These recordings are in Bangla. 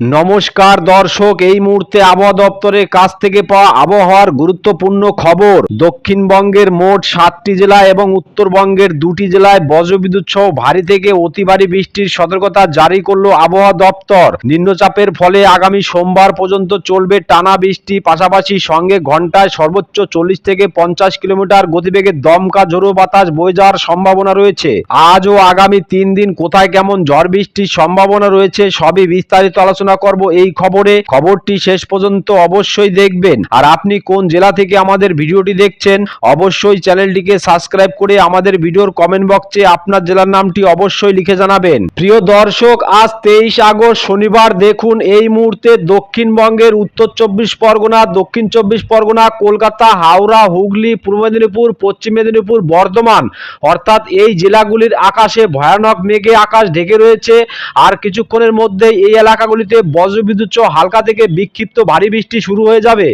নমস্কার দর্শক, এই মুহূর্তে আবহাওয়া দপ্তরের কাছ থেকে পাওয়া আবহাওয়ার গুরুত্বপূর্ণ খবর। দক্ষিণবঙ্গের মোট সাতটি জেলা এবং উত্তরবঙ্গের দুটি জেলায় বজ্রবিদ্যুৎ সহ ভারী থেকে অতি ভারী বৃষ্টির সতর্কতা জারি করল আবহাওয়া দপ্তর। নিম্নচাপের ফলে আগামী সোমবার পর্যন্ত চলবে টানা বৃষ্টি, পাশাপাশি সঙ্গে ঘন্টায় সর্বোচ্চ চল্লিশ থেকে পঞ্চাশ কিলোমিটার গতিবেগে দমকা ঝোড়ো বাতাস বয়ে যাওয়ার সম্ভাবনা রয়েছে। আজ ও আগামী তিন দিন কোথায় কেমন ঝড় বৃষ্টির সম্ভাবনা রয়েছে, সবই বিস্তারিত আলোচনা করব এই খবরে। খবরটি শেষ পর্যন্ত অবশ্যই দেখবেন। আর আপনি কোন জেলা থেকে আমাদের ভিডিওটি দেখছেন, অবশ্যই চ্যানেলটিকে সাবস্ক্রাইব করে আমাদের ভিডিওর কমেন্ট বক্সে আপনার জেলার নামটি অবশ্যই লিখে জানাবেন। প্রিয় দর্শক, আজ তেইশ আগস্ট শনিবার দেখুন এই মুহূর্তে দক্ষিণবঙ্গের উত্তর চব্বিশ পরগনা, দক্ষিণ চব্বিশ পরগনা, কলকাতা, হাওড়া, হুগলি, পূর্ব মেদিনীপুর, পশ্চিম মেদিনীপুর, বর্ধমান। অর্থাৎ এই জেলাগুলির আকাশে ভয়ানক মেঘে আকাশ ঢেকে রয়েছে। আর কিছুক্ষণের মধ্যেই এই এলাকাগুলিতে বজ্রবিদ্যুৎ সহ হালকা থেকে বিক্ষিপ্ত ভারী বৃষ্টি শুরু হয়ে যাবে।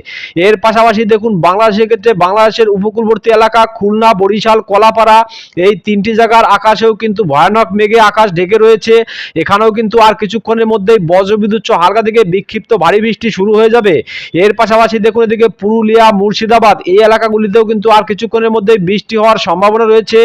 এর পাশাপাশি দেখুন, বাংলাদেশের ক্ষেত্রে বাংলাদেশের উপকূলবর্তী এলাকা খুলনা, বরিশাল, কলাপাড়া এই তিনটি জায়গার আকাশেও কিন্তু ভয়ানক মেঘে আকাশ ঢেকে রয়েছে। এখানেও কিন্তু আর কিছুক্ষণের মধ্যেই বজ্রবিদ্যুৎ সহ হালকা থেকে বিক্ষিপ্ত ভারী বৃষ্টি শুরু হয়ে যাবে। এর পাশাপাশি দেখুন এদিকে পুরুলিয়া, মুর্শিদাবাদ এই এলাকাগুলিতেও কিন্তু আর কিছুক্ষণের মধ্যেই বৃষ্টি হওয়ার সম্ভাবনা রয়েছে।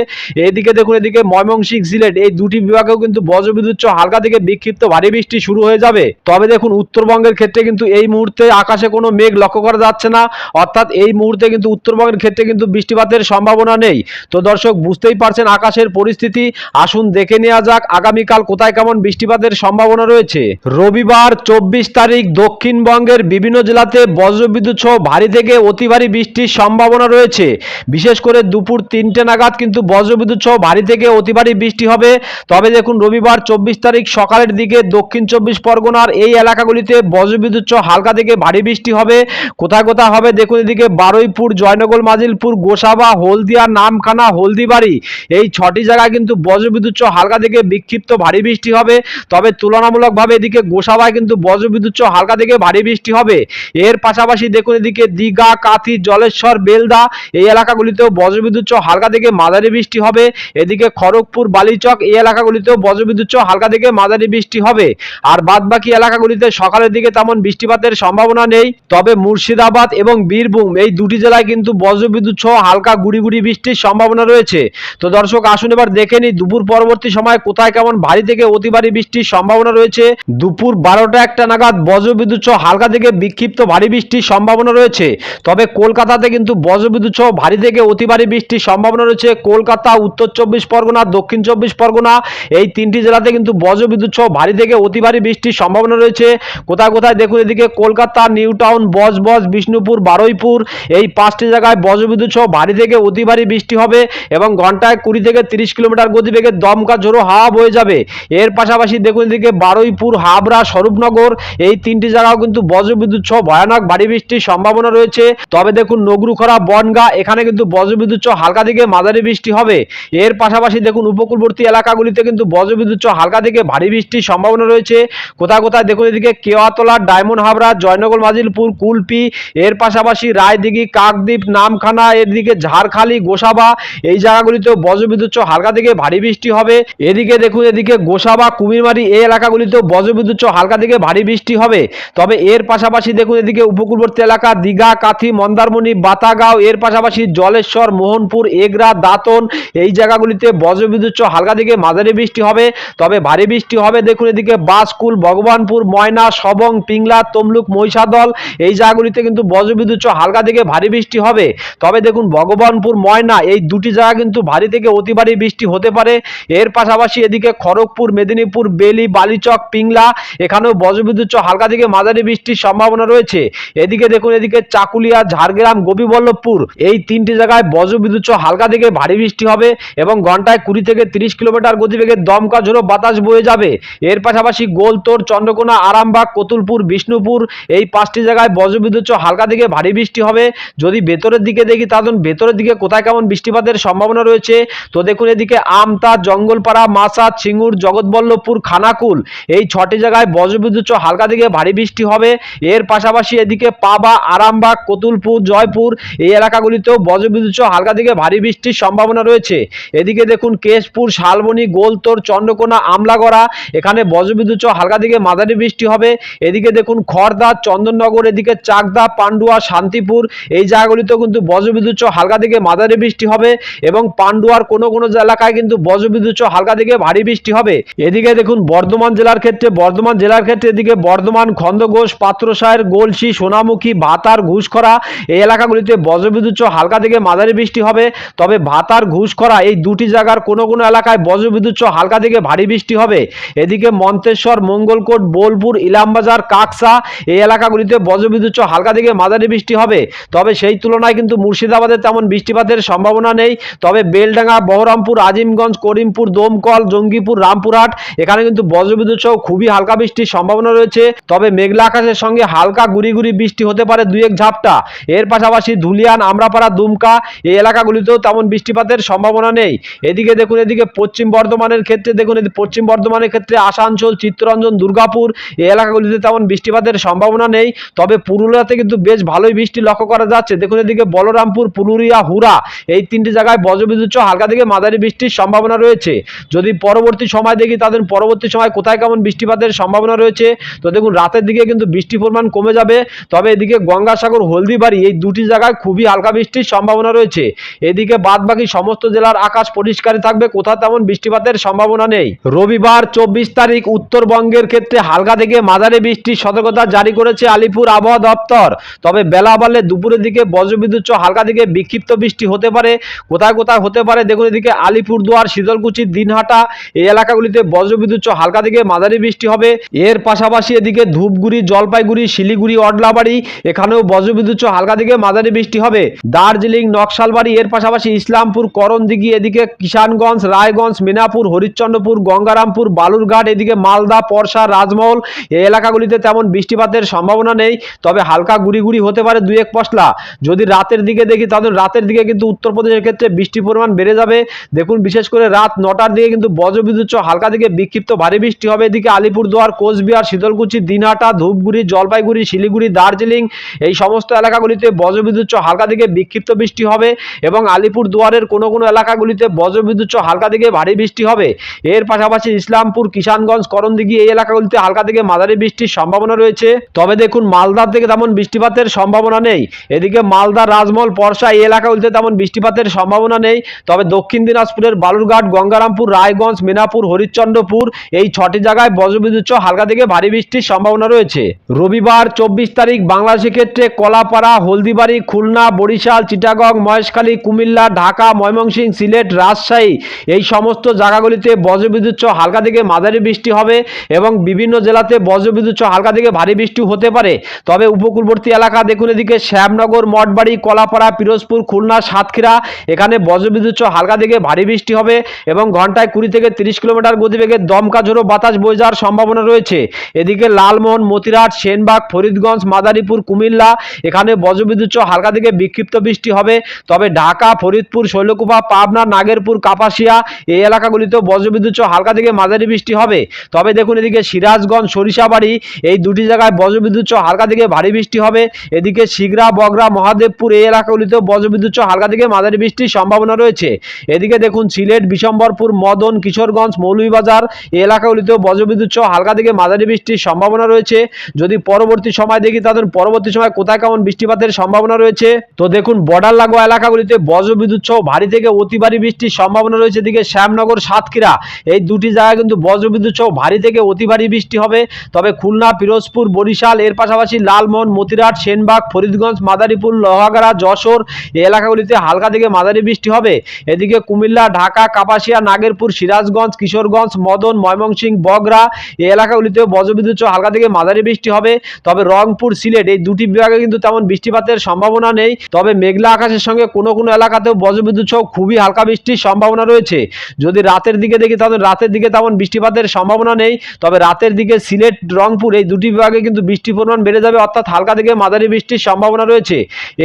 এদিকে দেখুন এদিকে ময়মনসিংহ, সিলেট এই দুটি বিভাগেও কিন্তু বজ্রবিদ্যুৎ সহ হালকা থেকে বিক্ষিপ্ত ভারী বৃষ্টি শুরু হয়ে যাবে। তবে দেখুন, উত্তরবঙ্গের ক্ষেত্রে কিন্তু এই মুহূর্তে আকাশে কোনো মেঘ লক্ষ্য করা যাচ্ছে না। অর্থাৎ এই মুহূর্তে কিন্তু উত্তরবঙ্গের ক্ষেত্রে কিন্তু বৃষ্টিপাতের সম্ভাবনা নেই। তো দর্শক, বুঝতেই পারছেন আকাশের পরিস্থিতি। আসুন দেখে নেওয়া যাক আগামীকাল কোথায় কেমন বৃষ্টিপাতের সম্ভাবনা রয়েছে। রবিবার চব্বিশ তারিখ দক্ষিণবঙ্গের বিভিন্ন জেলাতে বজ্রবিদ্যুৎ সহ ভারী থেকে অতি ভারী বৃষ্টির সম্ভাবনা রয়েছে। বিশেষ করে দুপুর তিনটে নাগাদ কিন্তু বজ্রবিদ্যুৎ সহ ভারী থেকে অতি ভারী বৃষ্টি হবে। তবে দেখুন, রবিবার চব্বিশ তারিখ সকালের দিকে দক্ষিণ চব্বিশ পরগনার এই এলাকাগুলিতে বজ্রবিদ্যুৎ হালকা থেকে ভারী বৃষ্টি হবে। কোথায় কোথায় হবে দেখুন এদিকে বারুইপুর, জয়নগর, মাজিলপুর, গোসাবা, হলদিয়া, নামখানা, হলদিবাড়ি এই ছটি জায়গায় কিন্তু বজ্রবিদ্যুৎ হালকা থেকে বিক্ষিপ্ত ভারী বৃষ্টি হবে। তবে তুলনামূলকভাবে এদিকে গোসাবায় কিন্তু বজ্রবিদ্যুৎ হালকা থেকে ভারী বৃষ্টি হবে। এর পাশাপাশি দেখুন এদিকে দীঘা, কাথি, জলেশ্বর, বেলদা এই এলাকাগুলিতেও বজ্রবিদ্যুৎ হালকা থেকে মাঝারি বৃষ্টি হবে। এদিকে খড়গপুর, বালিচক এই এলাকাগুলিতেও বজ্রবিদ্যুৎ হালকা থেকে মাঝারি বৃষ্টি হবে। আর বাদ বাকি এলাকাগুলিতে সকালের দিকে তেমন বৃষ্টিপাতের সম্ভাবনা নেই, তবে মুর্শিদাবাদ এবং বীরভূম এই দুটি জেলায় কিন্তু বজ্রবিদ্যুৎ সহ হালকা গুড়ি বৃষ্টির সম্ভাবনা রয়েছে। তো দর্শক, আসুন এবার দেখে নিই দুপুর পরবর্তী সময় কোথায় কেমন ভারী থেকে অতি ভারী বৃষ্টির সম্ভাবনা রয়েছে। দুপুর বারোটা একটা নাগাদ বজ্রবিদ্যুৎ সহ হালকা থেকে বিক্ষিপ্ত ভারী বৃষ্টির সম্ভাবনা রয়েছে। তবে কলকাতাতে কিন্তু বজ্রবিদ্যুৎ সহ ভারী থেকে অতি ভারী বৃষ্টির সম্ভাবনা রয়েছে। কলকাতা, উত্তর চব্বিশ পরগনা, দক্ষিণ চব্বিশ পরগনা এই তিনটি জেলাতে কিন্তু বজ্রবিদ্যুৎ সহ ভারী থেকে অতি ভারী বৃষ্টির সম্ভাবনা রয়েছে। কোথায় কোথায় দেখুন এদিকে কলকাতা, নিউ টাউন বজবজ বিষ্ণুপুর, বারুইপুর, এই পাঁচটি জায়গায় বজ্রবিদ্যুৎ সহ ভারী থেকে অতি ভারী বৃষ্টি হবে এবং ঘন্টায় কুড়ি থেকে তিরিশ কিলোমিটার গতিবেগে দমকা ঝোড়ো হাওয়া বয়ে যাবে। এর পাশাপাশি দেখুন এদিকে বারুইপুর, হাবড়া, স্বরূপনগর, এই তিনটি জায়গাও কিন্তু বজ্রবিদ্যুৎ সহ ভয়ানক ভারী বৃষ্টির সম্ভাবনা রয়েছে। তবে দেখুন নগরুখরা, বনগা, এখানে কিন্তু বজ্রবিদ্যুৎ সহ হালকা থেকে মাঝারি বৃষ্টি হবে। এর পাশাপাশি দেখুন উপকূলবর্তী এলাকাগুলিতে কিন্তু বজ্রবিদ্যুৎ সহ হালকা থেকে ভারী বৃষ্টির সম্ভাবনা রয়েছে। কোথায় কোথায় দেখুন এদিকে কেওয়াতলা, ডায়মন্ড হাবড়া, জয়নগর, মাজিলপুর, কুলপি, এর পাশাপাশি রায়দিঘি, কাকদ্বীপ, নামখানা, এদিকে ঝাড়খালি, গোসাবা, এই জায়গাগুলিতেও বজ্রবিদ্যুৎ হালকা থেকে ভারী বৃষ্টি হবে। এদিকে দেখুন এদিকে গোসাবা, কুমিরমারি, এই এলাকাগুলিতেও বজ্রবিদ্যুৎ হালকা থেকে ভারী বৃষ্টি হবে। তবে এর পাশাপাশি দেখুন এদিকে উপকূলবর্তী এলাকা, দীঘা, কাথি, মন্দারমণি, বাতাগাঁও, এর পাশাপাশি জলেশ্বর, মোহনপুর, এগরা, দাতন, এই জায়গাগুলিতে বজ্রবিদ্যুৎ হালকা থেকে মাঝারি বৃষ্টি হবে। তবে ভারী বৃষ্টি হবে। দেখুন এদিকে বাসকুল ভগবানপুর ময়না সবং পিংলা, তমলুক, মহিষাদল, এই জায়গাগুলিতে কিন্তু বজ্রবিদ্যুৎ হালকা থেকে ভারী বৃষ্টি হবে। তবে দেখুন, ভগবানপুর, ময়না, এই দুটি জায়গা কিন্তু ভারী থেকে অতি ভারী বৃষ্টি হতে পারে। এর পাশাপাশি এদিকে খড়গপুর, মেদিনীপুর, বেলি, বালিচক, পিংলা, এখানেও বজ্রবিদ্যুৎ হালকা থেকে মাঝারি বৃষ্টির সম্ভাবনা রয়েছে। এদিকে দেখুন, এদিকে চাকুলিয়া, ঝাড়গ্রাম, গোপীবল্লভপুর, এই তিনটি জায়গায় বজ্রবিদ্যুৎ হালকা থেকে ভারী বৃষ্টি হবে এবং ঘন্টায় কুড়ি থেকে তিরিশ কিলোমিটার গতিবেগে দমকা ঝোড়ো বাতাস বয়ে যাবে। এর পাশাপাশি গোলতোড়, চন্দ্রকোনা আরামবাগ, কতুলপুর, বিষ্ণুপুর, এই পাঁচটি জায়গায় বজ্রবিদ্যুৎ হালকা থেকে ভারী বৃষ্টি হবে। যদি ভেতরের দিকে দেখি তাহলে ভেতরের দিকে কোথায় কেমন বৃষ্টিপাতের সম্ভাবনা রয়েছে? তো দেখুন এদিকে আমতা, জঙ্গলপাড়া মাসাদ সিঙ্গুর, জগৎবল্লভপুর, খানাকুল, এই ছটি জায়গায় বজ্রবিদ্যুৎ হালকা থেকে ভারী বৃষ্টি হবে। এর পাশাপাশি এদিকে পাবা, আরামবাগ, কতুলপুর, জয়পুর, এই এলাকাগুলিতেও বজ্রবিদ্যুৎ হালকা থেকে ভারী বৃষ্টির সম্ভাবনা রয়েছে। এদিকে দেখুন কেশপুর, শালবনী, গোলতোর, চন্দ্রকোনা, আমলাগড়া, এখানে বজ্রবিদ্যুৎ হালকা থেকে মাঝারি মাঝারি বৃষ্টি হবে। এদিকে দেখুন খড়দা চন্দননগর, এদিকে চাকদা, পান্ডুয়া, শান্তিপুর, এই জায়গাগুলিতেও কিন্তু বজ্রবিদ্যুৎ হালকা থেকে মাঝারি বৃষ্টি হবে এবং পান্ডুয়ার কোনো কোনো এলাকায় কিন্তু বজ্রবিদ্যুৎ হালকা থেকে ভারী বৃষ্টি হবে। এদিকে দেখুন বর্ধমান জেলার ক্ষেত্রে, বর্ধমান জেলার ক্ষেত্রে এদিকে বর্ধমান খন্দঘোষ পাত্রসায়ের গোলসি, সোনামুখী, ভাতার, ঘুষখরা, এই এলাকাগুলিতে বজ্রবিদ্যুৎ হালকা থেকে মাঝারি বৃষ্টি হবে। তবে ভাতার, ঘুষখরা এই দুটি জায়গার কোনো কোনো এলাকায় বজ্রবিদ্যুৎ হালকা থেকে ভারী বৃষ্টি হবে। এদিকে মন্তেশ্বর, মঙ্গলকোট বোলপুর, ইলামবাজার, কাকসা এই এলাকাগুলিতে বজ্রবিদ্যুৎ হালকা থেকে মাঝারি বৃষ্টি হবে। তবে সেই তুলনায় কিন্তু মুর্শিদাবাদে তেমন বৃষ্টিপাতের সম্ভাবনা নেই। তবে বেলডাঙ্গা, বহরমপুর, আজিমগঞ্জ, করিমপুর, দমকল, জঙ্গিপুর, রামপুরহাট এখানে কিন্তু বজ্রবিদ্যুৎ সহ খুবই হালকা বৃষ্টির সম্ভাবনা রয়েছে। তবে মেঘলা আকাশের সঙ্গে হালকা গুড়ি বৃষ্টি হতে পারে দুই এক ঝাপটা। এর পাশাপাশি ধুলিয়ান, আমরাপাড়া, দুমকা এই এলাকাগুলিতেও তেমন বৃষ্টিপাতের সম্ভাবনা নেই। এদিকে দেখুন, এদিকে পশ্চিম বর্ধমানের ক্ষেত্রে, দেখুন পশ্চিম বর্ধমানের ক্ষেত্রে আসানসোল, চিত্তরঞ্জন, দুর্গাপুর এই এলাকাগুলিতে তেমন বৃষ্টিপাতের সম্ভাবনা নেই, তবে পুরুলিয়াতে কিন্তু বেশ ভালোই বৃষ্টি লক্ষ্য করা যাচ্ছে। দেখুন এদিকে বলরামপুর, পুরুলিয়া হুরা এই তিনটি জায়গায় বজ্রবিদ্যুৎ হালকা থেকে মাঝারি বৃষ্টির সম্ভাবনা রয়েছে। যদি পরবর্তী সময় দেখি তাদের পরবর্তী সময় কোথায় কেমন বৃষ্টিপাতের সম্ভাবনা রয়েছে, তো দেখুন রাতের দিকে কিন্তু বৃষ্টির পরিমাণ কমে যাবে। তবে এদিকে গঙ্গাসাগর, হলদিবাড়ি এই দুটি জায়গায় খুবই হালকা বৃষ্টির সম্ভাবনা রয়েছে। এদিকে বাদ বাকি সমস্ত জেলার আকাশ পরিষ্কারই থাকবে, কোথাও তেমন বৃষ্টিপাতের সম্ভাবনা নেই। রবিবার চব্বিশ তারিখ উত্তরবঙ্গের ক্ষেত্রে হালকা থেকে মাঝারি বৃষ্টির সতর্কতা জারি করেছে আলিপুর আবহাওয়া দপ্তর। তবে বেলা বাড়লে দুপুরের দিকে বজ্রবিদ্যুৎ হালকা থেকে বিক্ষিপ্ত বৃষ্টি হতে পারে, কোথায় কোথায় হতে পারে দেখুন এদিকে আলিপুরদুয়ার, শীতলকুচি, দিনহাটা এই এলাকাগুলিতে বজ্রবিদ্যুৎ হালকা থেকে মাঝারি বৃষ্টি হবে। এর পাশাপাশি এদিকে ধূপগুড়ি, জলপাইগুড়ি, শিলিগুড়ি, অডলাবাড়ি এখানেও বজ্রবিদ্যুৎ হালকা থেকে মাঝারি বৃষ্টি হবে। দার্জিলিং, নকশালবাড়ি এর পাশাপাশি ইসলামপুর, করণদিঘি এদিকে কিষানগঞ্জ, রায়গঞ্জ, মিনাপুর, হরিশ্চন্দ্রপুর, গঙ্গারামপুর, বালুরঘাট এদিকে মালদা, পরশা রাজমহল এই এলাকাগুলিতে তেমন বৃষ্টিপাতের সম্ভাবনা নেই, তবে হালকা গুড়ি হতে পারে দুই এক পশলা। যদি রাতের দিকে দেখি, তাহলে রাতের দিকে কিন্তু উত্তরপ্রদেশের ক্ষেত্রে বৃষ্টির পরিমাণ বেড়ে যাবে। দেখুন, বিশেষ করে রাত নটার দিকে কিন্তু বজ্রবিদ্যুৎ হালকা থেকে বিক্ষিপ্ত ভারী বৃষ্টি হবে। এদিকে আলিপুরদুয়ার, কোচবিহার শীতলকুচি দিনহাটা, ধূপগুড়ি, জলপাইগুড়ি, শিলিগুড়ি, দার্জিলিং এই সমস্ত এলাকাগুলিতে বজ্রবিদ্যুৎ হালকা থেকে বিক্ষিপ্ত বৃষ্টি হবে এবং আলিপুর দুয়ারের কোনো কোনো এলাকাগুলিতে বজ্রবিদ্যুৎ হালকা থেকে ভারী বৃষ্টি হবে। এর পাশাপাশি ইসলামপুর, কিষানগঞ্জ, করণদিঘি এই এলাকাগুলিতে হালকা থেকে মাঝারি বৃষ্টির সম্ভাবনা রয়েছে। তবে দেখুন, মালদার থেকে তেমন বৃষ্টিপাতের সম্ভাবনা নেই। এদিকে মালদা, রাজমহল পরশা এই এলাকা এলাকাগুলিতে তেমন বৃষ্টিপাতের সম্ভাবনা নেই। তবে দক্ষিণ দিনাজপুরের বালুরঘাট, গঙ্গারামপুর, রায়গঞ্জ, মিনাপুর, হরিশ্চন্দ্রপুর এই ছটি জায়গায় বজ্রবিদ্যুৎ হালকা থেকে ভারী বৃষ্টির সম্ভাবনা রয়েছে। রবিবার চব্বিশ তারিখ বাংলাদেশের ক্ষেত্রে কলাপাড়া, হলদিবাড়ি, খুলনা, বরিশাল, চিটাগং, মহেশখালী, কুমিল্লা, ঢাকা, ময়মনসিংহ, সিলেট, রাজশাহী এই সমস্ত জায়গাগুলিতে বজ্রবিদ্যুৎ হালকা থেকে মাঝারি বৃষ্টি হবে এবং বিভিন্ন জেলাতে বজ্রবিদ্যুৎ হালকা থেকে ভারী বৃষ্টি হতে পারে। তবে উপকূলবর্তী এলাকা দেখুন এদিকে শ্যামনগর, মঠবাড়ি, কলাপাড়া, পিরোজপুর, খুলনা, সাতক্ষীরা, এখানে বজ্রবিদ্যুৎ সহ হালকা থেকে ভারী বৃষ্টি হবে এবং ঘন্টায় কুড়ি থেকে তিরিশ কিলোমিটার গতিবেগে দমকা ঝোড়ো বাতাস বয়ে যাওয়ার সম্ভাবনা রয়েছে। এদিকে লালমোহন, মতিরাট, সেনবাগ, ফরিদগঞ্জ, মাদারীপুর, কুমিল্লা, এখানে বজ্রবিদ্যুৎ হালকা থেকে বিক্ষিপ্ত বৃষ্টি হবে। তবে ঢাকা, ফরিদপুর, শৈলকুপা, পাবনা, নাগেরপুর, কাপাসিয়া এই এলাকাগুলিতেও বজ্রবিদ্যুৎ হালকা থেকে মাঝারি বৃষ্টি হবে। তবে দেখুন এদিকে সিরাজগঞ্জ সরিষাবাড়ি, এই দুটি জায়গায় বজ্রবিদ্যুৎ সহ হালকা থেকে ভারী বৃষ্টি হবে। এদিকে শিগরা, বগরা, মহাদেবপুর এই এলাকাগুলিতেও বজ্রবিদ্যুৎ সহ হালকা থেকে মাঝারি বৃষ্টির সম্ভাবনা রয়েছে। এদিকে দেখুন সিলেট, বিশম্বরপুর, মদন, কিশোরগঞ্জ, মৌলভীবাজার এই এলাকাগুলিতেও বজ্রবিদ্যুৎ সহ হালকা থেকে মাঝারি বৃষ্টির সম্ভাবনা রয়েছে। যদি পরবর্তী সময় দেখি তাদের পরবর্তী সময় কোথায় কেমন বৃষ্টিপাতের সম্ভাবনা রয়েছে? তো দেখুন বর্ডার লাগোয়া এলাকাগুলিতে বজ্রবিদ্যুৎ সহ ভারী থেকে অতি ভারী বৃষ্টির সম্ভাবনা রয়েছে। এদিকে শ্যামনগর, সাতক্ষীরা এই দুটি জায়গায় কিন্তু বজ্রবিদ্যুৎ সহ ভারী থেকে অতি ভারী বৃষ্টি হবে। তবে খুলনা, পিরোজপুর, বরিশাল, এর পাশাপাশি লালমোহন, মতিরাট, সেনবাগ, ফরিদগঞ্জ, মাদারীপুর, লোহাগাড়া, যশোর এই এলাকাগুলিতে হালকা থেকে মাঝারি বৃষ্টি হবে। এদিকে কুমিল্লা, ঢাকা, কাপাসিয়া, নাগেরপুর, সিরাজগঞ্জ, কিশোরগঞ্জ, মদন, ময়মনসিংহ বগরা এই এলাকাগুলিতেও বজ্রবিদ্যুৎ হালকা থেকে মাঝারি বৃষ্টি হবে। তবে রংপুর, সিলেট এই দুটি বিভাগে কিন্তু তেমন বৃষ্টিপাতের সম্ভাবনা নেই। তবে মেঘলা আকাশের সঙ্গে কোনো কোনো এলাকাতেও বজ্রবিদ্যুৎ সহ খুবই হালকা বৃষ্টির সম্ভাবনা রয়েছে। যদি রাতের দিকে দেখি তাহলে রাতের দিকে তেমন বৃষ্টিপাতের সম্ভাবনা নেই। তবে রাতের দিকে সিলেট, রংপুর এই দুটি বিভাগে কিন্তু বৃষ্টির পরিমাণ বেড়ে যাবে, অর্থাৎ হালকা থেকে মাঝারি বৃষ্টির সম্ভাবনা রয়েছে।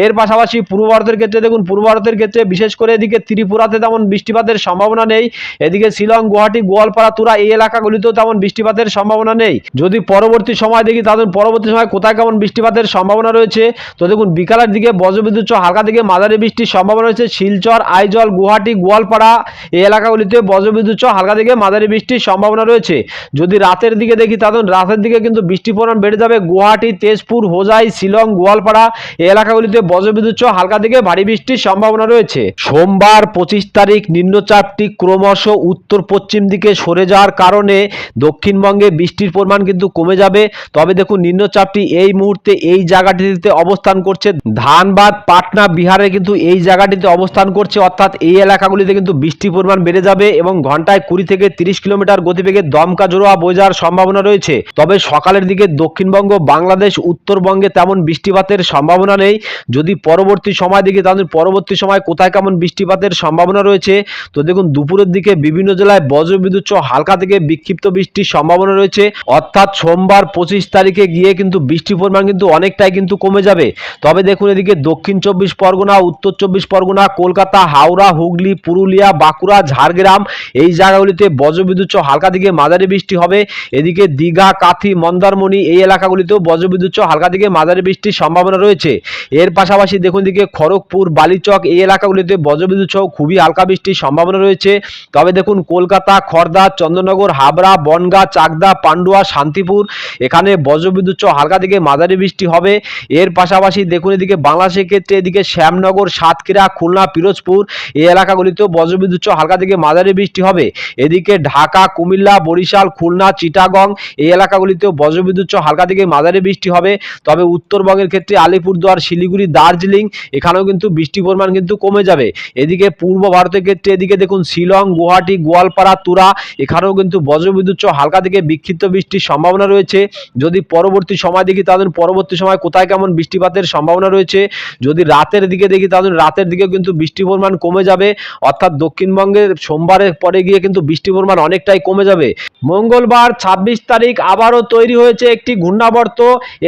এর পাশাপাশি পূর্ব ভারতের ক্ষেত্রে দেখুন, পূর্ব ভারতের ক্ষেত্রে বিশেষ করে এদিকে ত্রিপুরাতে তেমন বৃষ্টিপাতের সম্ভাবনা নেই। এদিকে শিলং, গুয়াহাটি, গোয়ালপাড়া, তুরা এই এলাকাগুলিতেও তেমন বৃষ্টিপাতের সম্ভাবনা নেই। যদি পরবর্তী সময় দেখি তাদের পরবর্তী সময় কোথায় কেমন বৃষ্টিপাতের সম্ভাবনা রয়েছে? তো দেখুন, বিকালের দিকে বজ্রবিদ্যুৎ হালকা থেকে মাঝারি বৃষ্টির সম্ভাবনা রয়েছে। শিলচর, আইজল, গুয়াহাটি, গোয়ালপাড়া এই এলাকাগুলিতে বজ্রবিদ্যুৎ হালকা থেকে মাঝারি বৃষ্টির সম্ভাবনা রয়েছে। যদি রাতের দিকে দেখি তখন রাতের দিকে কিন্তু বৃষ্টির পরিমাণ বেড়ে যাবে? গুয়াহাটি, তেজপুর, হোজাই, শিলং, গোয়ালপাড়া এই এলাকাগুলিতে বজ্রবিদ্যুৎ সহ হালকা থেকে ভারী বৃষ্টির সম্ভাবনা রয়েছে। সোমবার পঁচিশ তারিখ নিম্নচাপটি ক্রমশ উত্তর পশ্চিম দিকে সরে যাওয়ার কারণে দক্ষিণবঙ্গে বৃষ্টির পরিমাণ কিন্তু কমে যাবে। তবে দেখুন, নিম্নচাপটি এই মুহূর্তে এই জায়গাটিতে অবস্থান করছে। ধানবাদ, পাটনা, বিহারে কিন্তু এই জায়গাটিতে অবস্থান করছে। অর্থাৎ এই এলাকাগুলিতে কিন্তু বৃষ্টির পরিমাণ বেড়ে যাবে এবং ঘন্টায় কুড়ি থেকে তিরিশ কিলোমিটার গতিবেগে দমকা জোড়া বোঝার যাওয়ার সম্ভাবনা রয়েছে। তবে সকালের দিকে দক্ষিণবঙ্গ, বাংলাদেশ, উত্তরবঙ্গে তেমন বৃষ্টিপাতের সম্ভাবনা নেই। যদি পরবর্তী সময় দিকে তাদের পরবর্তী সময় কোথায় কেমন বৃষ্টিপাতের সম্ভাবনা রয়েছে? তো দেখুন, দুপুরের দিকে বিভিন্ন জেলায় বজ্রবিদ্যুৎ সহ হালকা থেকে বিক্ষিপ্ত বৃষ্টির সম্ভাবনা রয়েছে। অর্থাৎ সোমবার পঁচিশ তারিখে গিয়ে কিন্তু বৃষ্টির পরিমাণ কিন্তু অনেকটাই কিন্তু কমে যাবে। তবে দেখুন, এদিকে দক্ষিণ চব্বিশ পরগনা, উত্তর চব্বিশ পরগনা, কলকাতা, হাওড়া, হুগলি, পুরুলিয়া, বাঁকুড়া, ঝাড়গ্রাম এই জায়গাগুলিতে বজ্রবিদ্যুৎ সহ হালকা থেকে মাঝারি বৃষ্টি হবে। এদিকে দীঘা, কাথি, মন্দারমণি এই এলাকাগুলিতেও বজ্রবিদ্যুৎ সহ হালকা থেকে মাঝারি বৃষ্টির সম্ভাবনা রয়েছে। এর পাশাপাশি দেখুন দিকে খড়গপুর, বালিচক এই এলাকাগুলিতে বজ্রবিদ্যুৎ সহ খুবই হালকা বৃষ্টির সম্ভাবনা রয়েছে। তবে দেখুন কলকাতা খড়দা চন্দ্রনগর, হাবড়া, বনগা, চাকদা, পান্ডুয়া, শান্তিপুর এখানে বজ্রবিদ্যুৎ সহ হালকা থেকে মাঝারি বৃষ্টি হবে। এর পাশাপাশি দেখুন এদিকে বাংলাদেশের ক্ষেত্রে এদিকে শ্যামনগর, সাতক্ষীরা, খুলনা, পিরোজপুর এই এলাকাগুলিতেও বজ্রবিদ্যুৎ সহ হালকা থেকে মাঝারি বৃষ্টি হবে। এদিকে ঢাকা, কুমিল্লা, বরিশাল, খুলনা, চিটাগং এই এলাকাগুলিতেও বজ্রবিদ্যুৎ হালকা থেকে মাঝারি বৃষ্টি হবে। তবে উত্তরবঙ্গের ক্ষেত্রে আলিপুরদুয়ার, শিলিগুড়ি, দার্জিলিং, এখানেও কিন্তু বৃষ্টির পরিমাণ কিন্তু কমে যাবে। এদিকে পূর্ব ভারতের ক্ষেত্রে এদিকে দেখুন শিলং, গুয়াহাটি, গোয়ালপাড়া, তুরা, এখানেও কিন্তু বজ্রবিদ্যুৎ হালকা থেকে বিক্ষিপ্ত বৃষ্টির সম্ভাবনা রয়েছে। যদি পরবর্তী সময় দেখি তাদের পরবর্তী সময় কোথায় কেমন বৃষ্টিপাতের সম্ভাবনা রয়েছে। যদি রাতের দিকে দেখি তাদের রাতের দিকে কিন্তু বৃষ্টির পরিমাণ কমে যাবে। অর্থাৎ দক্ষিণবঙ্গের সোমবারের পরে গিয়ে কিন্তু বৃষ্টির পরিমাণ অনেকটাই কমে যাবে। মঙ্গলবার ছাব্বিশ তারিখ আবারও তৈরি হয়েছে একটি ঘূর্ণাবর্ত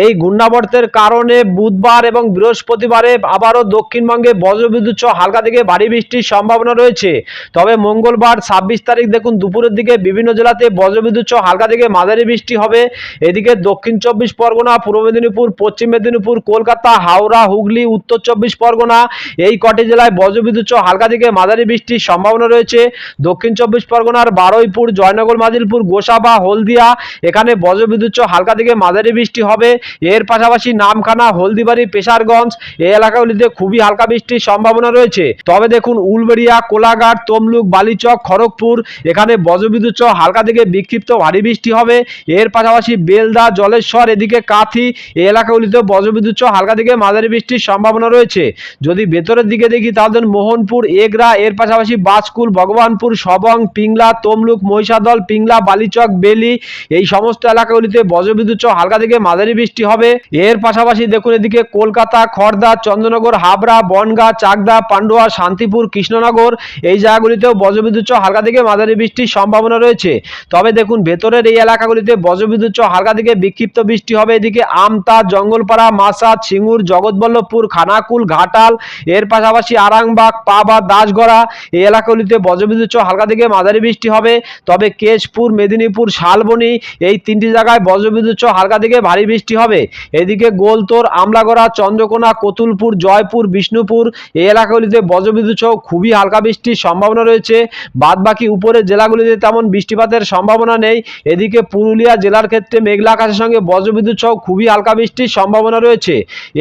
এই ঘূর্ণাবর্তের কারণে বুধবার এবং বৃহস্পতিবারে আবারও দক্ষিণবঙ্গে বজ্রবিদ্যুৎ সহ হালকা থেকে ভারী বৃষ্টির সম্ভাবনা রয়েছে। তবে মঙ্গলবার ছাব্বিশ তারিখ দেখুন, দুপুরের দিকে বিভিন্ন জেলাতে বজ্রবিদ্যুৎ সহ হালকা থেকে মাঝারি বৃষ্টি হবে। এদিকে দক্ষিণ চব্বিশ পরগনা, পূর্ব মেদিনীপুর, পশ্চিম মেদিনীপুর, কলকাতা, হাওড়া, হুগলি, উত্তর চব্বিশ পরগনা এই কটি জেলায় বজ্রবিদ্যুৎ সহ হালকা থেকে মাঝারি বৃষ্টির সম্ভাবনা রয়েছে। দক্ষিণ চব্বিশ পরগনার বারুইপুর, জয়নগর, মাজিলপুর, গোসাবা, হলদিয়া এখানে বজ্রবিদ্যুৎ হালকা থেকে মাঝারি বৃষ্টি হবে। এর পাশাপাশি নামখানা, হলদিবাড়ি, পেশারগঞ্জ এই এলাকাগুলিতে খুবই হালকা বৃষ্টির সম্ভাবনা রয়েছে। তবে দেখুন, উলবেড়িয়া, কোলাঘাট, তমলুক, বালিচক, খড়গপুর এখানে বজ্রবিদ্যুৎ হালকা থেকে বিক্ষিপ্ত ভারী বৃষ্টি হবে। এর পাশাপাশি বেলদা, জলেশ্বর, এদিকে কাথি এই এলাকাগুলিতে বজ্রবিদ্যুৎ হালকা থেকে মাঝারি বৃষ্টির সম্ভাবনা রয়েছে। যদি ভেতরের দিকে দেখি তাহলে মোহনপুর, এগরা, এর পাশাপাশি বাজকুল ভগবানপুর, সবং, পিংলা, তমলুক, মহিষাদল, পিংলা, বালিচক, বেলি এই সমস্ত এলাকাগুলিতে বজ্রবিদ্যুৎ সহ হালকা থেকে মাঝারি বৃষ্টি হবে। এর পাশাপাশি দেখুন এদিকে কলকাতা খড়দা চন্দ্রনগর, হাবড়া, বনগা, চাকদা, পান্ডুয়া, শান্তিপুর, কৃষ্ণনগর এই জায়গাগুলিতেও বজ্রবিদ্যুৎ সহ হালকা থেকে মাঝারি বৃষ্টির সম্ভাবনা রয়েছে। তবে দেখুন ভেতরের এই এলাকাগুলিতে বজ্রবিদ্যুৎ সহ হালকা থেকে বিক্ষিপ্ত বৃষ্টি হবে। এদিকে আমতা, জঙ্গলপাড়া, মাসাদ, সিঙ্গুর, জগৎবল্লভপুর, খানাকুল, ঘাটাল, এর পাশাপাশি আরামবাগ, পাবা, দাসগড়া এই এলাকাগুলিতে বজ্রবিদ্যুৎ সহ হালকা থেকে মাঝারি বৃষ্টি হবে। তবে কেশপুর, মেদিনীপুর, শালবনি এই তিনটি জায়গায় বজ্রবিদ্যুৎ সহ হালকা থেকে ভারী বৃষ্টি হবে। এদিকে গোলতোর, আমলাগড়া, চন্দ্রকোনা, কতুলপুর, জয়পুর, বিষ্ণুপুর এই এলাকাগুলিতে বজ্রবিদ্যুৎ সহ খুবই হালকা বৃষ্টির সম্ভাবনা রয়েছে। বাদ বাকি উপরের জেলাগুলিতে তেমন বৃষ্টিপাতের সম্ভাবনা নেই। এদিকে পুরুলিয়া জেলার ক্ষেত্রে মেঘলা আকাশের সঙ্গে বজ্রবিদ্যুৎ সহ খুবই হালকা বৃষ্টির সম্ভাবনা রয়েছে।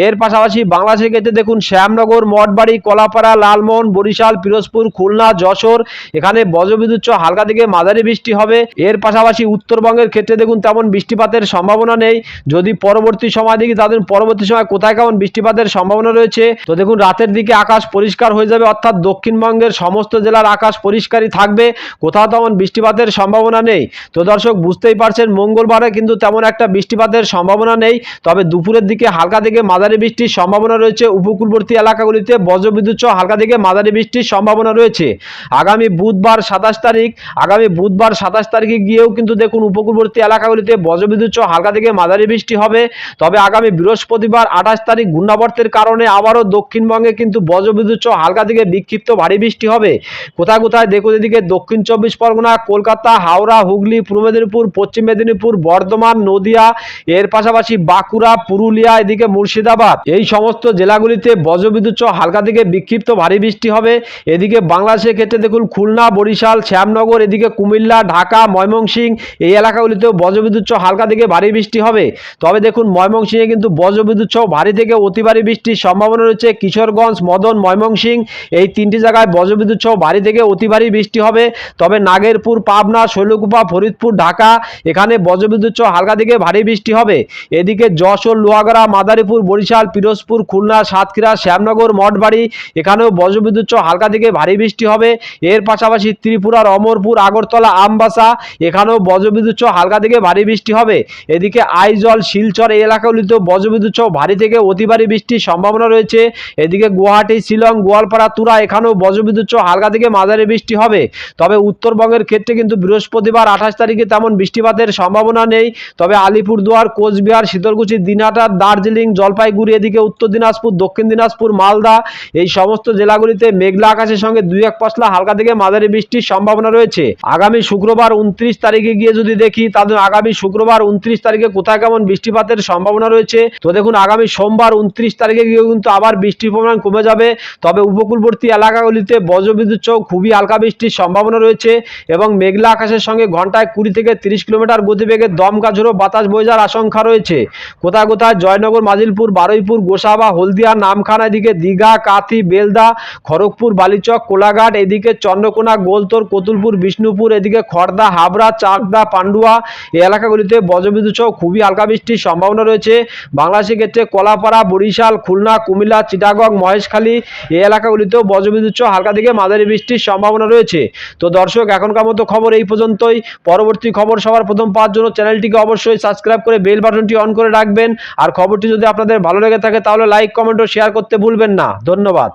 এর পাশাপাশি বাংলাদেশের ক্ষেত্রে দেখুন, শ্যামনগর, মঠবাড়ি, কলাপাড়া, লালমোহন, বরিশাল, পিরোজপুর, খুলনা, যশোর, এখানে বজ্রবিদ্যুৎ সহ হালকা থেকে মাঝারি বৃষ্টি হবে। এর পাশাপাশি উত্তরবঙ্গের ক্ষেত্রে দেখুন তেমন বৃষ্টিপাতের সম্ভাবনা নেই। যদি পরবর্তী সময় দেখি তাদের পরবর্তী সময় কোথায় কেমন বৃষ্টিপাতের সম্ভাবনা রয়েছে? তো দেখুন, রাতের দিকে আকাশ পরিষ্কার হয়ে যাবে, অর্থাৎ দক্ষিণবঙ্গের সমস্ত জেলার আকাশ পরিষ্কারই থাকবে। কোথাও তেমন বৃষ্টিপাতের সম্ভাবনা নেই। তো দর্শক, বুঝতেই পারছেন, মঙ্গলবারে কিন্তু তেমন একটা বৃষ্টিপাতের সম্ভাবনা নেই। তবে দুপুরের দিকে হালকা থেকে মাঝারি বৃষ্টির সম্ভাবনা রয়েছে। উপকূলবর্তী এলাকাগুলিতে বজ্রবিদ্যুৎ সহ হালকা থেকে মাঝারি বৃষ্টির সম্ভাবনা রয়েছে। আগামী বুধবার সাতাশ তারিখ, আগামী বুধবার সাতাশ তারিখে গিয়েও কিন্তু দেখুন উপকূলবর্তী এলাকাগুলিতে বজ্রবিদ্যুৎ সহ হালকা থেকে মাঝারি বৃষ্টি হবে। তবে আগামী বৃহস্পতিবার আঠাশ তারিখ ঘূর্ণাবর্তের কারণে আবারও দক্ষিণবঙ্গে কিন্তু বজ্রবিদ্যুৎ সহ হালকা থেকে বিক্ষিপ্ত ভারী বৃষ্টি হবে। কোথায় কোথায় দেখুন এদিকে দক্ষিণ চব্বিশ পরগনা, কলকাতা, হাওড়া, হুগলি, পূর্ব মেদিনীপুর, পশ্চিম মেদিনীপুর, বর্ধমান, নদিয়া, এর পাশাপাশি বাঁকুড়া, পুরুলিয়া, এদিকে মুর্শিদাবাদ। এই সমস্ত জেলাগুলিতে বজ্রবিদ্যুৎ সহ হালকা থেকে বিক্ষিপ্ত ভারী বৃষ্টি হবে। এদিকে বাংলাদেশের ক্ষেত্রে দেখুন খুলনা, বরিশাল, শ্যামনগর, এদিকে কুমিল্লা, ঢাকা, ময়মনসিংহ এই এলাকাগুলি এলাকাগুলিতেও বজ্রবিদ্যুৎ সহ হালকা থেকে ভারী বৃষ্টি হবে। তবে দেখুন, ময়মনসিংহে কিন্তু বজ্রবিদ্যুৎ সহ ভারী থেকে অতি ভারী বৃষ্টির সম্ভাবনা রয়েছে। কিশোরগঞ্জ, মদন, ময়মনসিংহ এই তিনটি জায়গায় বজ্রবিদ্যুৎ সহ ভারী থেকে অতি ভারী বৃষ্টি হবে। তবে নাগেরপুর, পাবনা, শৈলকুপা, ফরিদপুর, ঢাকা এখানে বজ্রবিদ্যুৎ সহ হালকা থেকে ভারী বৃষ্টি হবে। এদিকে যশোর, লোহাগড়া, মাদারীপুর, বরিশাল, পিরোজপুর, খুলনা, সাতক্ষীরা, শ্যামনগর, মঠবাড়ি এখানেও বজ্রবিদ্যুৎ সহ হালকা থেকে ভারী বৃষ্টি হবে। এর পাশাপাশি ত্রিপুরার অমরপুর, আগরতলা, আমবাসা এখানেও বজ্রবিদ্যুৎ সহ হালকা থেকে ভারী বৃষ্টি হবে। এদিকে আইজল, শিলচর এই এলাকাগুলিতেও বজ্রবিদ্যুৎ সহ ভারী থেকে অতি ভারী বৃষ্টির সম্ভাবনা রয়েছে। এদিকে গুয়াহাটি, শিলং, গোয়ালপাড়া, তুরা এখানেও বজ্রবিদ্যুৎ সহ হালকা থেকে মাঝারি বৃষ্টি হবে। তবে উত্তরবঙ্গের ক্ষেত্রে কিন্তু বৃহস্পতিবার আঠাশ তারিখে তেমন বৃষ্টিপাতের সম্ভাবনা নেই। তবে আলিপুরদুয়ার, কোচবিহার শীতলকুচি দিনহাটা দার্জিলিং, জলপাইগুড়ি, এদিকে উত্তর দিনাজপুর, দক্ষিণ দিনাজপুর, মালদা এই সমস্ত জেলাগুলিতে মেঘলা আকাশের সঙ্গে দুই এক পশলা হালকা থেকে মাঝারি বৃষ্টির সম্ভাবনা রয়েছে। আগামী শুক্রবার উনত্রিশ তারিখে গিয়ে যদি দেখি তাহলে আগামী শুক্রবার উনত্রিশ তারিখে কোথায় কেমন বৃষ্টিপাতের সম্ভাবনা রয়েছে? তো দেখুন, আগামী সোমবার উনত্রিশ তারিখে গিয়ে কিন্তু আবার বৃষ্টির পরিমাণ কমে যাবে। তবে উপকূলবর্তী এলাকাগুলিতে বজ্রবিদ্যুৎ সহ খুবই হালকা বৃষ্টির সম্ভাবনা রয়েছে এবং মেঘলা আকাশের সঙ্গে ঘন্টায় কুড়ি থেকে তিরিশ কিলোমিটার গতিবেগে দমকা ঝোড়ো বাতাস বয়ে যাওয়ার আশঙ্কা রয়েছে। কোথায় কোথায় জয়নগর, মাজিলপুর, বারুইপুর, গোসাবা, হলদিয়া, নামখানা, এদিকে দীঘা, কাথি, বেলদা, খড়গপুর, বালিচক, কোলাঘাট, এদিকে চন্দ্রকোনা, গোলতোর, কতুলপুর, বিষ্ণুপুর, এদিকে খড়দা হাবড়া, চাকদা, পান্ডুয়া এই এলাকাগুলিতে বজ্রবিদ্যুৎ সহ খুবই হালকা বৃষ্টির সম্ভাবনা রয়েছে। বাংলাদেশের ক্ষেত্রে কলাপাড়া, বরিশাল, খুলনা, কুমিল্লা, চিটাগং, মহেশখালী এই এলাকাগুলিতেও বজ্রবিদ্যুৎ সহ হালকা থেকে মাঝারি বৃষ্টির সম্ভাবনা রয়েছে। তো দর্শক, এখনকার মতো খবর এই পর্যন্তই। পরবর্তী খবর সবার প্রথম পাওয়ার জন্য চ্যানেলটিকে অবশ্যই সাবস্ক্রাইব করে বেল বাটনটি অন করে রাখবেন। আর খবরটি যদি আপনাদের ভালো লেগে থাকে, তাহলে লাইক, কমেন্ট ও শেয়ার করতে ভুলবেন না। ধন্যবাদ।